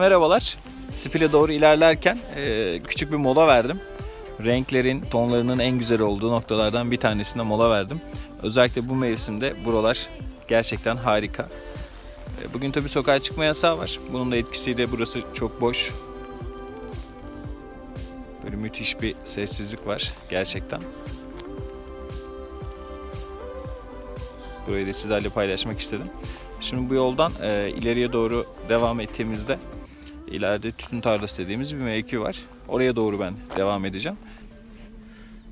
merhabalar. Spil'e doğru ilerlerken e, küçük bir mola verdim. Renklerin, tonlarının en güzel olduğu noktalardan bir tanesinde mola verdim. Özellikle bu mevsimde buralar gerçekten harika. E, bugün tabii sokağa çıkma yasağı var. Bunun da etkisiyle burası çok boş. Böyle müthiş bir sessizlik var gerçekten. Burayı da sizlerle paylaşmak istedim. Şimdi bu yoldan e, ileriye doğru devam ettiğimizde ileride tütün tarlası dediğimiz bir mevki var. Oraya doğru ben devam edeceğim.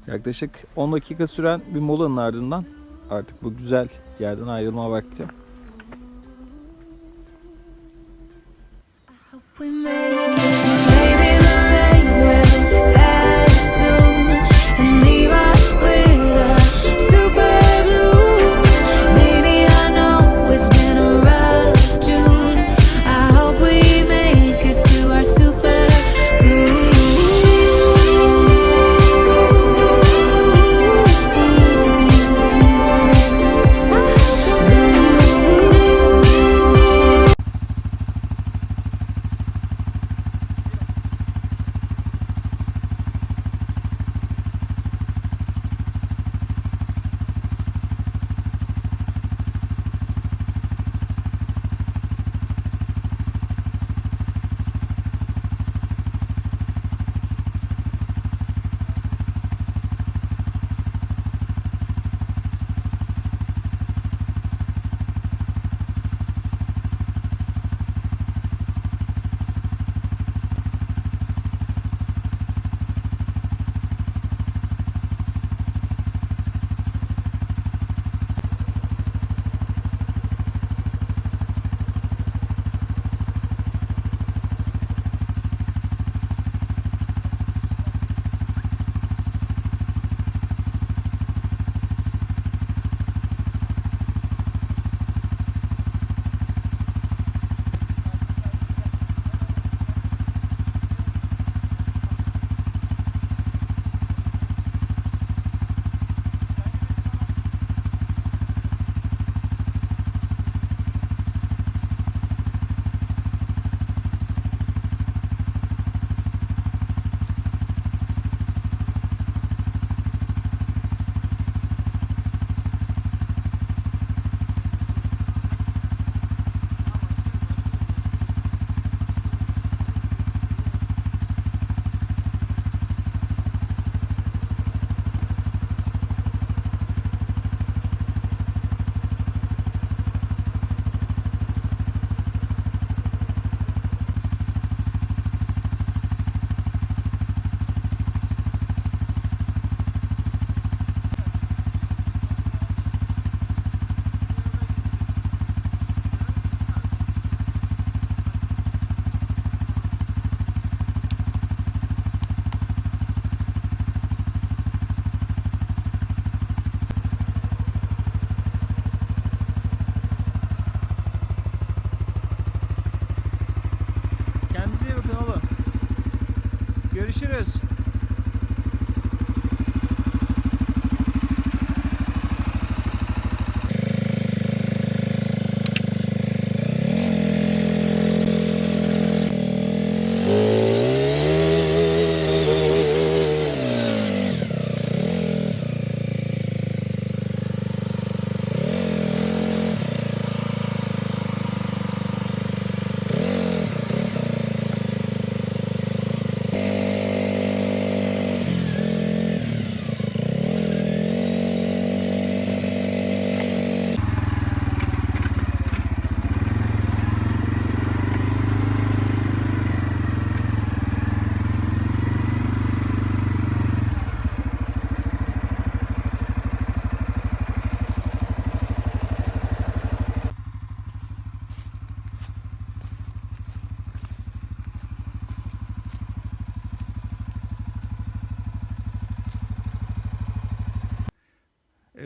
Yaklaşık 10 dakika süren bir molanın ardından artık bu güzel yerden ayrılma vakti. We make it. Maybe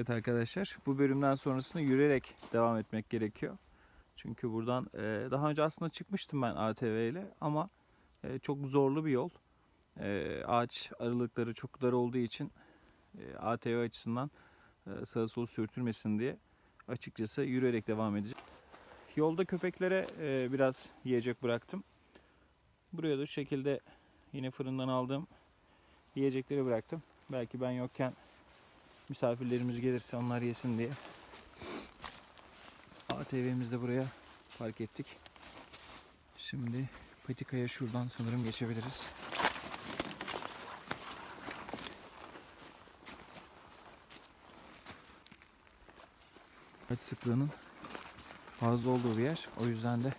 Evet arkadaşlar bu bölümden sonrasında yürüyerek devam etmek gerekiyor. Çünkü buradan e, daha önce aslında çıkmıştım ben ATV ile ama e, çok zorlu bir yol. E, ağaç aralıkları çok dar olduğu için ATV açısından sağa sola sürtülmesin diye açıkçası yürüyerek devam edeceğim. Yolda köpeklere biraz yiyecek bıraktım. Buraya da şekilde yine fırından aldığım yiyecekleri bıraktım. Belki ben yokken misafirlerimiz gelirse onlar yesin diye. ATV'mizi de buraya park ettik. Şimdi patikaya şuradan sanırım geçebiliriz. Kaç sıklığının fazla olduğu bir yer. O yüzden de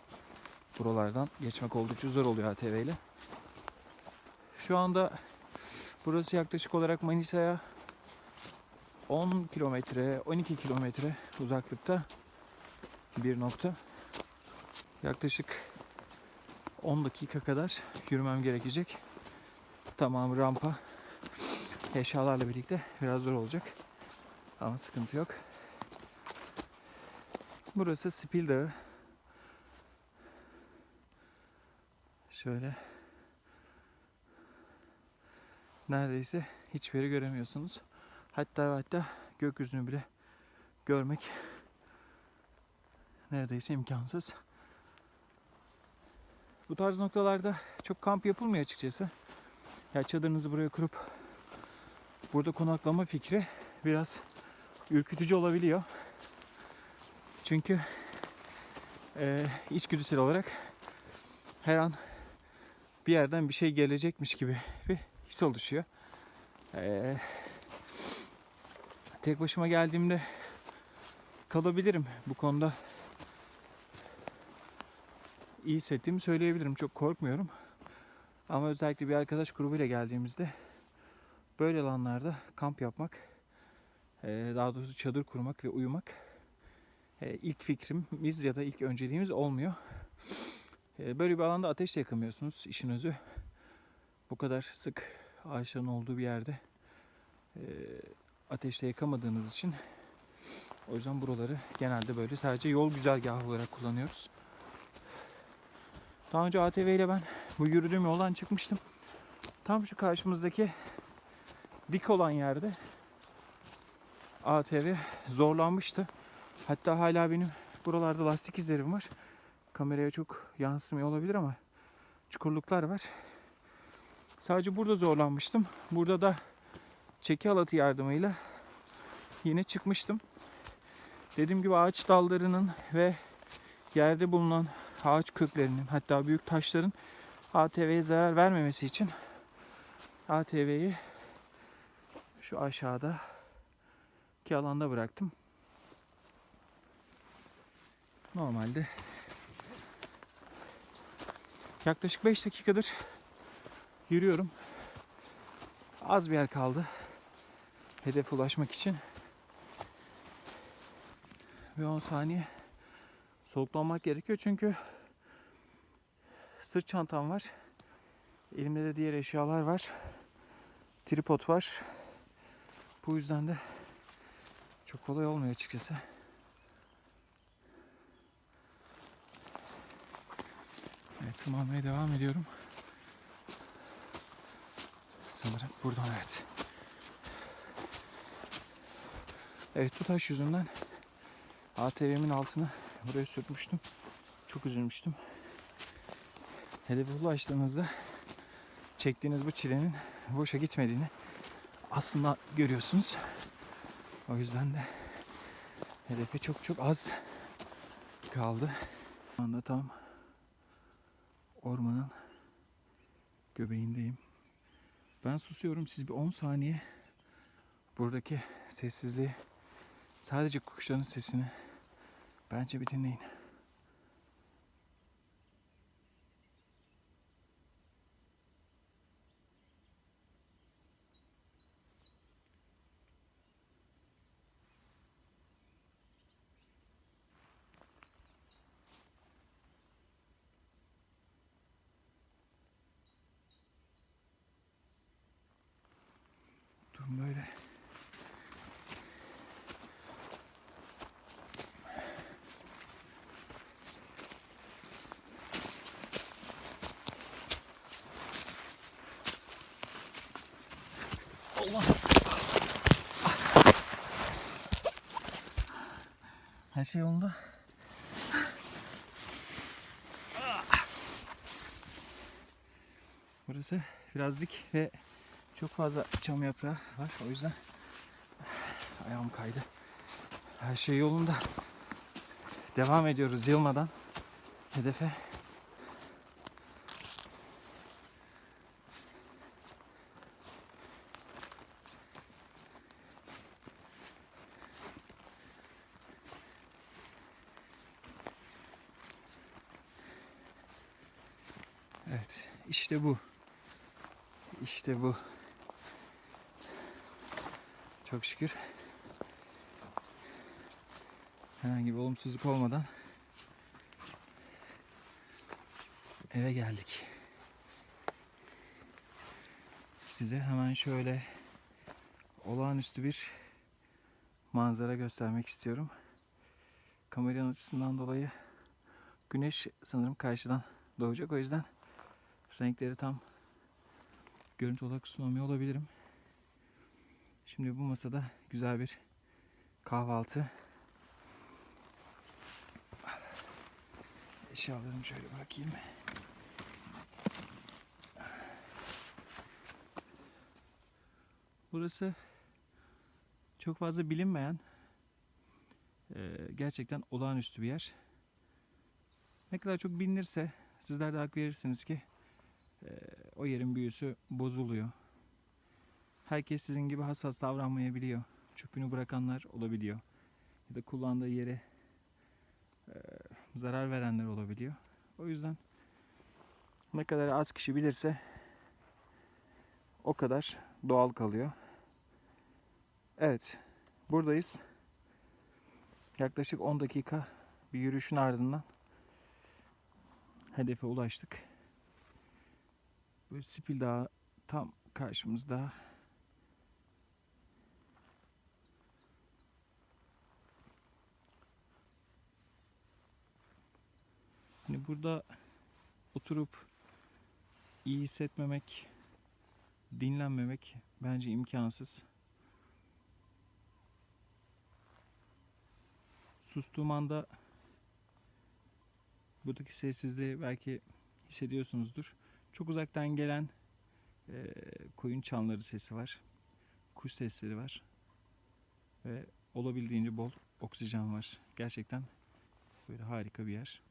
buralardan geçmek oldukça zor oluyor ATV ile. Şu anda burası yaklaşık olarak Manisa'ya 10 kilometre, 12 kilometre uzaklıkta bir nokta. Yaklaşık 10 dakika kadar yürümem gerekecek. Tamamı rampa. Eşyalarla birlikte biraz zor olacak. Ama sıkıntı yok. Burası Spil Dağı. Şöyle. Neredeyse hiçbir yeri göremiyorsunuz. Hatta hatta gökyüzünü bile görmek neredeyse imkansız. Bu tarz noktalarda çok kamp yapılmıyor açıkçası. Ya çadırınızı buraya kurup burada konaklama fikri biraz ürkütücü olabiliyor. Çünkü e, içgüdüsel olarak her an bir yerden bir şey gelecekmiş gibi bir his oluşuyor. E, tek başıma geldiğimde kalabilirim bu konuda. iyi hissettiğimi söyleyebilirim. Çok korkmuyorum. Ama özellikle bir arkadaş grubuyla geldiğimizde böyle alanlarda kamp yapmak, eee, daha doğrusu çadır kurmak ve uyumak eee, ilk fikrimiz ya da ilk önceliğimiz olmuyor. Eee, Böyle bir alanda ateş de yakamıyorsunuz işin özü. Bu kadar sık ağaçların olduğu bir yerde ateşte yakamadığınız için o yüzden buraları genelde böyle sadece yol güzergahı olarak kullanıyoruz. Daha önce ATV ile ben bu yürüdüğüm yoldan çıkmıştım. Tam şu karşımızdaki dik olan yerde ATV zorlanmıştı. Hatta hala benim buralarda lastik izlerim var. Kameraya çok yansımıyor olabilir ama çukurluklar var. Sadece burada zorlanmıştım. Burada da çeki halatı yardımıyla yine çıkmıştım. Dediğim gibi ağaç dallarının ve yerde bulunan ağaç köklerinin hatta büyük taşların ATV'ye zarar vermemesi için ATV'yi şu aşağıda ki alanda bıraktım. Normalde yaklaşık 5 dakikadır yürüyorum. Az bir yer kaldı. Hedefe ulaşmak için. Ve 10 saniye soluklanmak gerekiyor çünkü sırt çantam var. Elimde de diğer eşyalar var. Tripod var. Bu yüzden de çok kolay olmuyor açıkçası. Evet, tırmanmaya devam ediyorum. Sanırım buradan evet. Evet bu taş yüzünden ATV'min altını buraya sürtmüştüm. Çok üzülmüştüm. Hedefe ulaştığınızda çektiğiniz bu çilenin boşa gitmediğini aslında görüyorsunuz. O yüzden de hedefe çok çok az kaldı. Şu anda tam ormanın göbeğindeyim. Ben susuyorum. Siz bir 10 saniye buradaki sessizliği sadece kuşların sesini bence bir dinleyin. Durum böyle. Her şey yolunda. Burası biraz dik ve çok fazla çam yaprağı var. O yüzden ayağım kaydı. Her şey yolunda. Devam ediyoruz yılmadan hedefe. Evet, işte bu. İşte bu. Çok şükür. Herhangi bir olumsuzluk olmadan eve geldik. Size hemen şöyle olağanüstü bir manzara göstermek istiyorum. Kameranın açısından dolayı güneş sanırım karşıdan doğacak. O yüzden renkleri tam görüntü olarak sunamıyor olabilirim. Şimdi bu masada güzel bir kahvaltı. Eşyalarımı şöyle bırakayım. Burası çok fazla bilinmeyen eee, gerçekten olağanüstü bir yer. Ne kadar çok bilinirse sizler de hak verirsiniz ki o yerin büyüsü bozuluyor. Herkes sizin gibi hassas davranmayabiliyor. Çöpünü bırakanlar olabiliyor. Ya da kullandığı yere eee, zarar verenler olabiliyor. O yüzden ne kadar az kişi bilirse o kadar doğal kalıyor. Evet, buradayız. Yaklaşık 10 dakika bir yürüyüşün ardından hedefe ulaştık. Spil Dağı tam karşımızda. Hani burada oturup iyi hissetmemek, dinlenmemek bence imkansız. Sustuğum anda buradaki sessizliği belki hissediyorsunuzdur. Çok uzaktan gelen eee, koyun çanları sesi var. Kuş sesleri var. Ve olabildiğince bol oksijen var. Gerçekten böyle harika bir yer.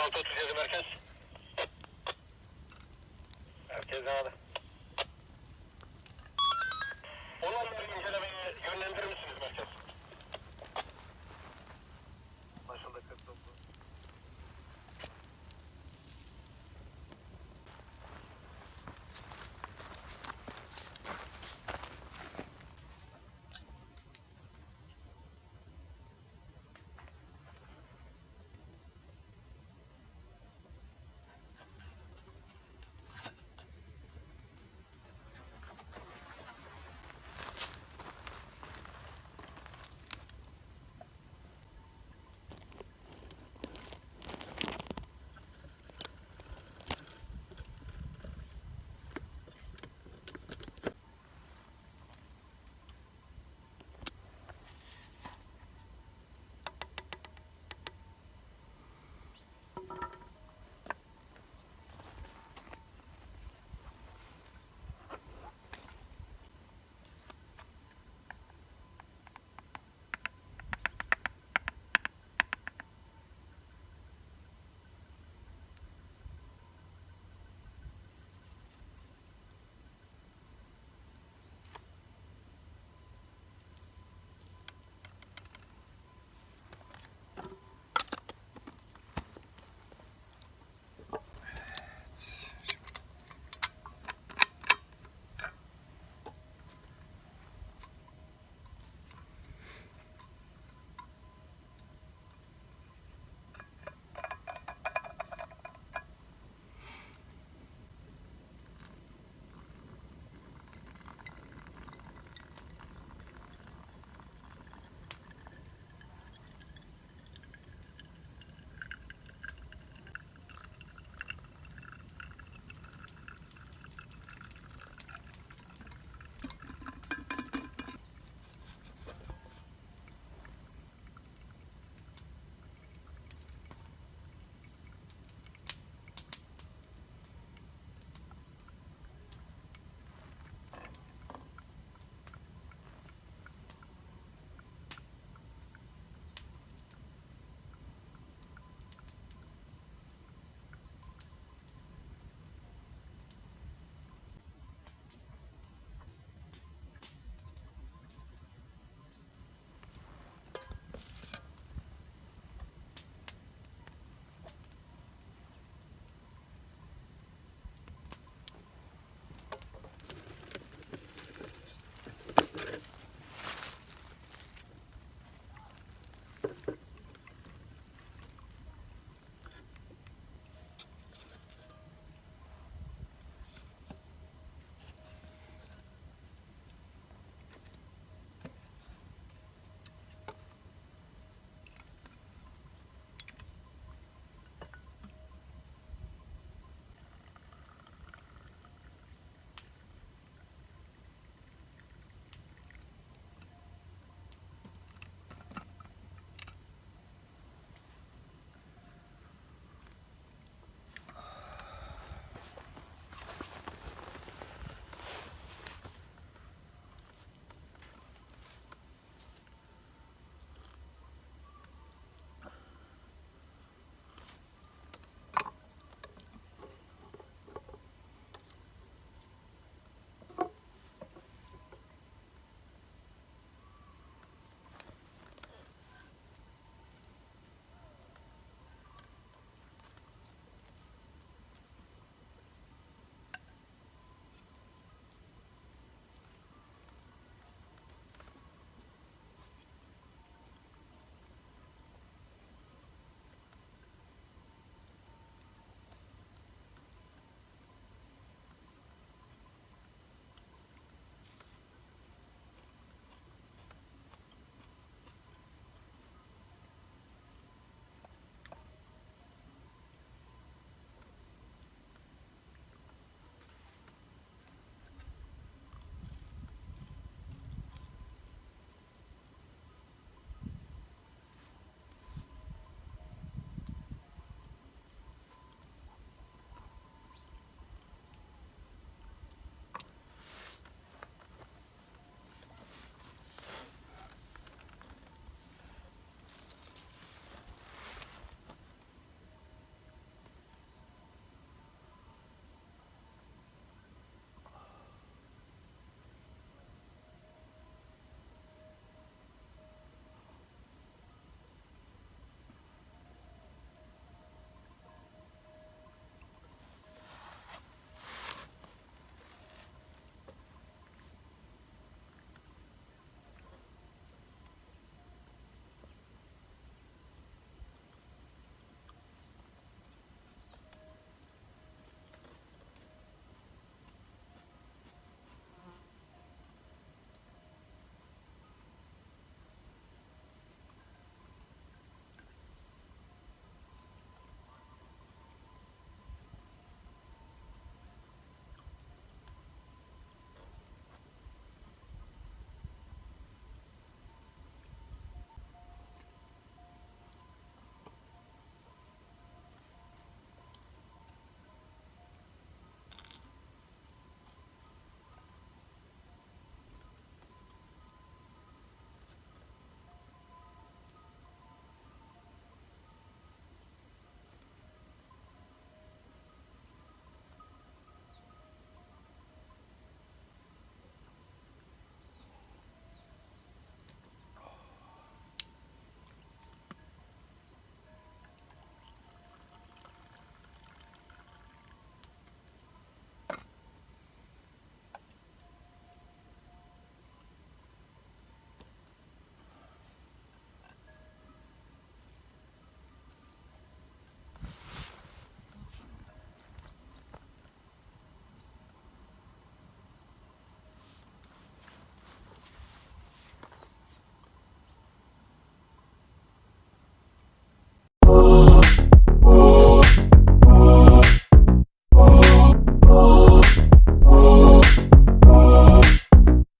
46 37 merkez. Merkez abi. Olan bir incelemeye yönlendirir misiniz merkez?